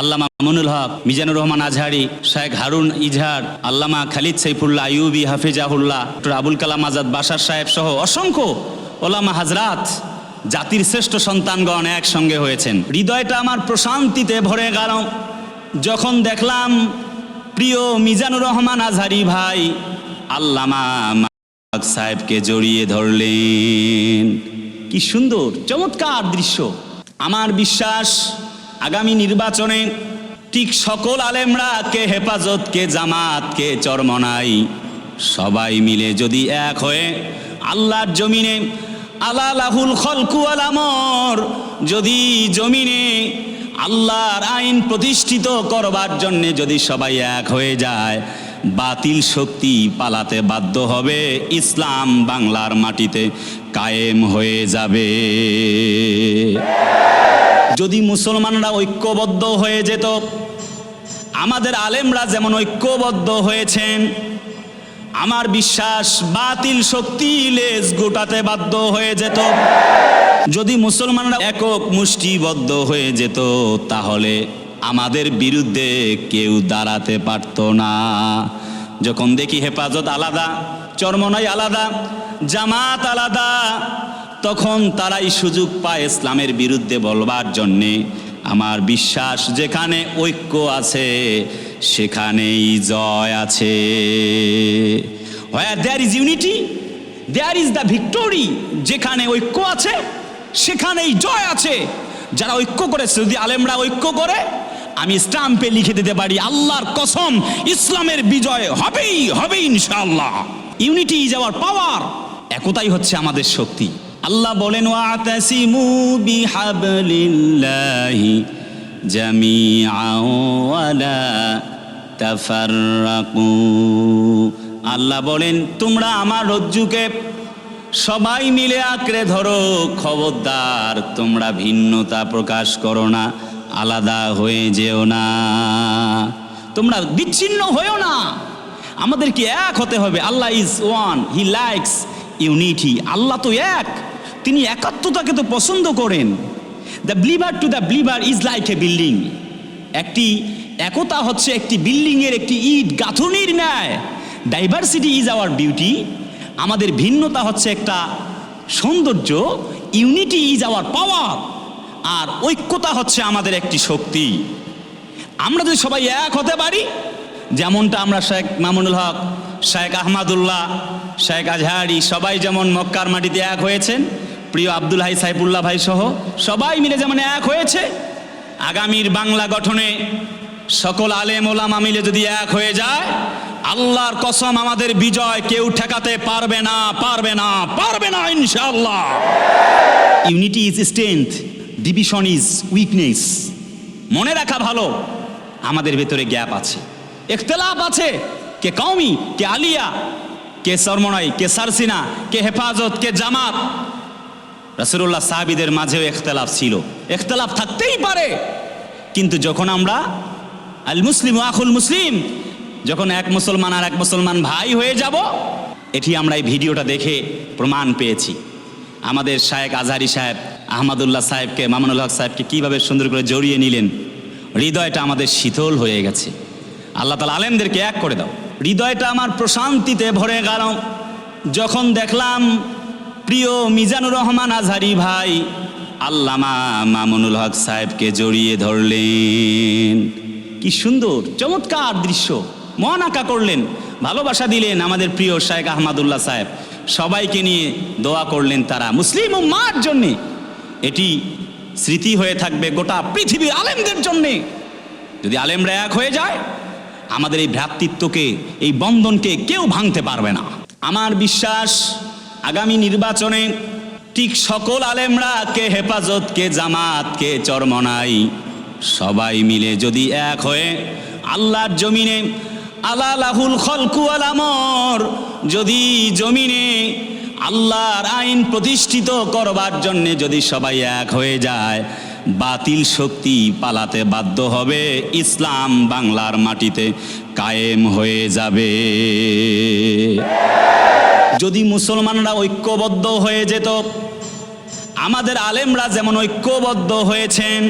আল্লামা মামুনুল হক, মিজানুর রহমান আজহারি শাহেখ হারুন ইজহার, আল্লামা খালিদ সাইফুল্লাহ আইয়ুবি হাফিজাহুল্লাহ, ডক্টর আবুল কালাম আজাদ বাসার সাহেব সহ অসংখ্য ওলামা হাজরাত, জাতির শ্রেষ্ঠ সন্তানগণ একসঙ্গে হয়েছেন। হৃদয়টা আমার প্রশান্তিতে ভরে গেল। যখন দেখলাম, প্রিয় মিজানুর রহমান আজহারি ভাই, আল্লামা সাহেবকে জড়িয়ে ধরলেন। কি সুন্দর, চমৎকার দৃশ্য। আমার বিশ্বাস আগামী নির্বাচনে ঠিক সকল আলেমরা কে হেফাজত, কে জামাত, কে চরমনাই সবাই মিলে যদি এক হয়ে আল্লাহর জমিনে আলা লাহুল খলকু আলামর যদি জমিনে আল্লাহর আইন প্রতিষ্ঠিত করবার জন্যে যদি সবাই এক হয়ে যায়, বাতিল শক্তি পালাতে বাধ্য হবে, ইসলাম বাংলার মাটিতে কায়েম হয়ে যাবে। যদি মুসলমানরা ঐক্যবদ্ধ হয়ে যেত, আমাদের আলেমরা যেমন ঐক্যবদ্ধ হয়েছেন, আমার বিশ্বাস বাতিল শক্তি লেজ গোটাতে বাধ্য হয়ে যেত। যদি মুসলমানরা একক মুষ্টিবদ্ধ হয়ে যেত, তাহলে আমাদের বিরুদ্ধে কেউ দাঁড়াতে পারত না। যখন দেখি হেফাজত আলাদা, চরমনাই আলাদা, জামাত আলাদা তখন তারাই সুযোগ পায় ইসলামের বিরুদ্ধে বলবার জন্যে। আমার বিশ্বাস যেখানে ঐক্য আছে, সেখানেই জয় আছে। There is unity there is the victory যেখানে ঐক্য আছে, সেখানেই জয় আছে। যারা ঐক্য করেছে, যদি আলেমরা ঐক্য করে, আমি স্টাম্পে লিখে দিতে পারি, আল্লাহর কসম, ইসলামের বিজয় হবেই, হবে ইনশাআল্লাহ। ইউনিটি ইজ আওয়ার পাওয়ার একতাই হচ্ছে আমাদের শক্তি। আল্লাহ বলেন আল্লাহ বলেন, তোমরা আমার রজ্জুকে সবাই মিলে আঁকড়ে ধরো। খবরদার, তোমরা ভিন্নতা প্রকাশ করো না, আলাদা হয়ে যেও না। তোমরা বিচ্ছিন্ন হয়েও না। আমাদেরকে এক হতে হবে। Allah is one, he likes unity. Allah তো এক। তিনি একাত্মতাকে তো পছন্দ করেন। The believer to the believer is like a building একটি একতা হচ্ছে একটি বিল্ডিংয়ের একটি ইট, গাঁথনির ন্যায়। ডাইভার্সিটি ইজ আওয়ার বিউটি আমাদের ভিন্নতা হচ্ছে একটা সৌন্দর্য। ইউনিটি ইজ আওয়ার পাওয়ার আর ঐক্যতা হচ্ছে আমাদের একটি শক্তি। আমরা যদি সবাই এক হতে পারি, যেমনটা আমরা শেখ মামুনুল হক, শেখ আহমাদুল্লাহ, শেখ আজহারি সবাই যেমন মক্কার মাটিতে এক হয়েছেন প্রিয় আব্দুল হাই সাইফুল্লাহ ভাই সহ সবাই মিলে যেমন এক হয়েছে, আগামীর বাংলা গঠনে সকল আলেম ওলামা মিলে যদি এক হয়ে যায়, আল্লাহর কসম আমাদের বিজয় কেউ ঠেকাতে পারবে না পারবে না পারবে না ইনশাআল্লাহ। Unity is strength division is weakness মনে রাখা ভালো, আমাদের ভেতরে গ্যাপ আছে। ইখতলাফ আছে, কে কওমি, কে আলিয়া, কে সরমনাই, কে সারসিনা, কে হেফাজত, কে জামাত। রাসূলুল্লাহ সাহাবীদের মাঝেও ইখতলাফ ছিল। ইখতলাফ থাকতেই পারে। কিন্তু যখন আমরা আল মুসলিম আখুল মুসলিম, যখন এক মুসলমান আর এক মুসলমান ভাই হয়ে যাব, এটি আমরা এই ভিডিওটা দেখে প্রমাণ পেয়েছি। আমাদের শায়েক আজহারি সাহেব, আহমদুল্লাহ সাহেবকে, মামুনুল হক সাহেবকে কীভাবে সুন্দর করে জড়িয়ে নিলেন, হৃদয়টা আমাদের শীতল হয়ে গেছে। আল্লাহ তালা আলেমদেরকে এক করে দাও। হৃদয়টা আমার প্রশান্তিতে ভরে গেল। যখন দেখলাম প্রিয় মিজানুর রহমান আজহারি ভাই, আল্লামা মামুনুল হক সাহেবকে জড়িয়ে ধরলেন। কি সুন্দর, চমৎকার দৃশ্য, মন আঁকা করলেন, ভালোবাসা দিলেন আমাদের প্রিয় শায়েক আহমদুল্লাহ সাহেব। সবাইকে নিয়ে দোয়া করলেন তারা। মুসলিম ও মার জন্যে, এটি স্মৃতি হয়ে থাকবে গোটা পৃথিবীর আলেমদের জন্যে। যদি আলেমরা এক হয়ে যায়, আমাদের এই ভ্রাতৃত্বকে, এই বন্ধনকে কেউ ভাঙতে পারবে না। আমার বিশ্বাস আগামী নির্বাচনে ঠিক সকল আলেমরা কে হেফাজত, কে জামাত, কে চরমনাই, সবাই মিলে যদি এক হয়ে আল্লাহর জমিনে আলা লাহুল খলকু আলামর যদি জমিনে আল্লাহর আইন প্রতিষ্ঠিত করবার জন্যে যদি সবাই এক হয়ে যায়, বাতিল শক্তি পালাতে বাধ্য হবে, ইসলাম বাংলার মাটিতে কায়েম হয়ে যাবে। যদি মুসলমানরা ঐক্যবদ্ধ হয়ে যেত, আমাদের আলেমরা যেমন ঐক্যবদ্ধ হয়েছেন,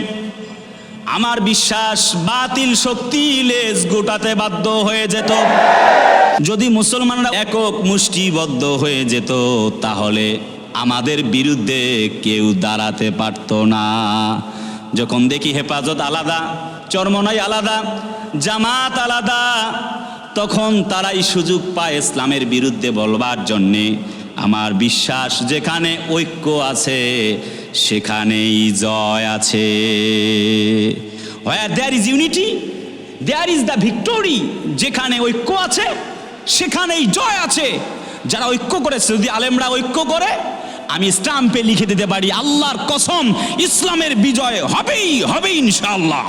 আমার বিশ্বাস বাতিল শক্তি লেজ গোটাতে বাধ্য হয়ে যেত। যদি মুসলমানরা একক মুষ্টিবদ্ধ হয়ে যেত, তাহলে আমাদের বিরুদ্ধে কেউ দাঁড়াতে পারত না। যখন দেখি হেফাজত আলাদা, চরমনাই আলাদা, জামাত আলাদা তখন তারাই সুযোগ পায় ইসলামের বিরুদ্ধে বলবার জন্যে। আমার বিশ্বাস যেখানে ঐক্য আছে, সেখানেই জয় আছে। There is unity there is the victory যেখানে ঐক্য আছে, সেখানেই জয় আছে। যারা ঐক্য করেছে, যদি আলেমরা ঐক্য করে, আমি স্টাম্পে লিখে দিতে পারি, আল্লাহর কসম, ইসলামের বিজয় হবেই হবে ইনশাআল্লাহ।